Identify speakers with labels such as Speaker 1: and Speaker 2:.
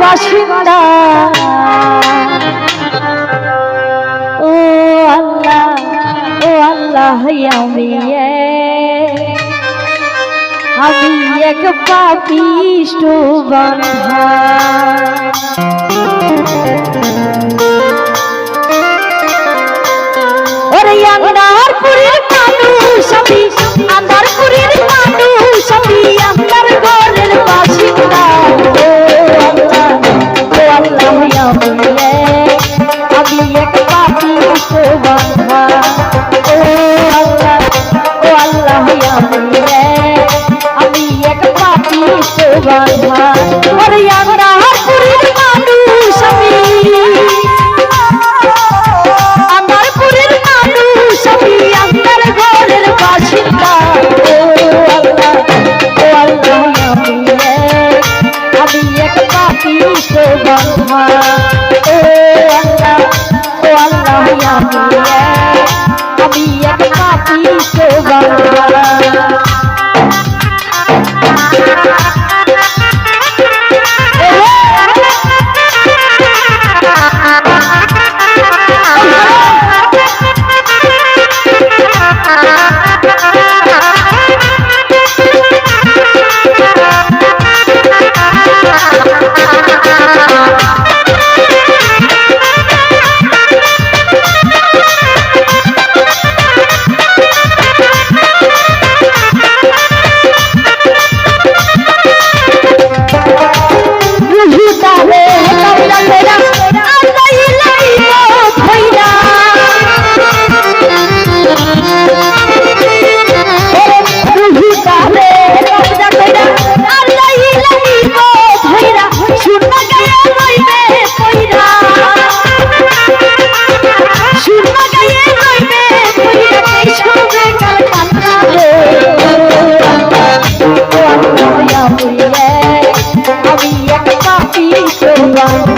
Speaker 1: বাসিন্দা। ও আল্লাহ ও আল্লাহ আমি আমি এক পাপিষ্ট বান্ধা। ওরে আমার পুরীর আমি এক কাপি সেবা शोभा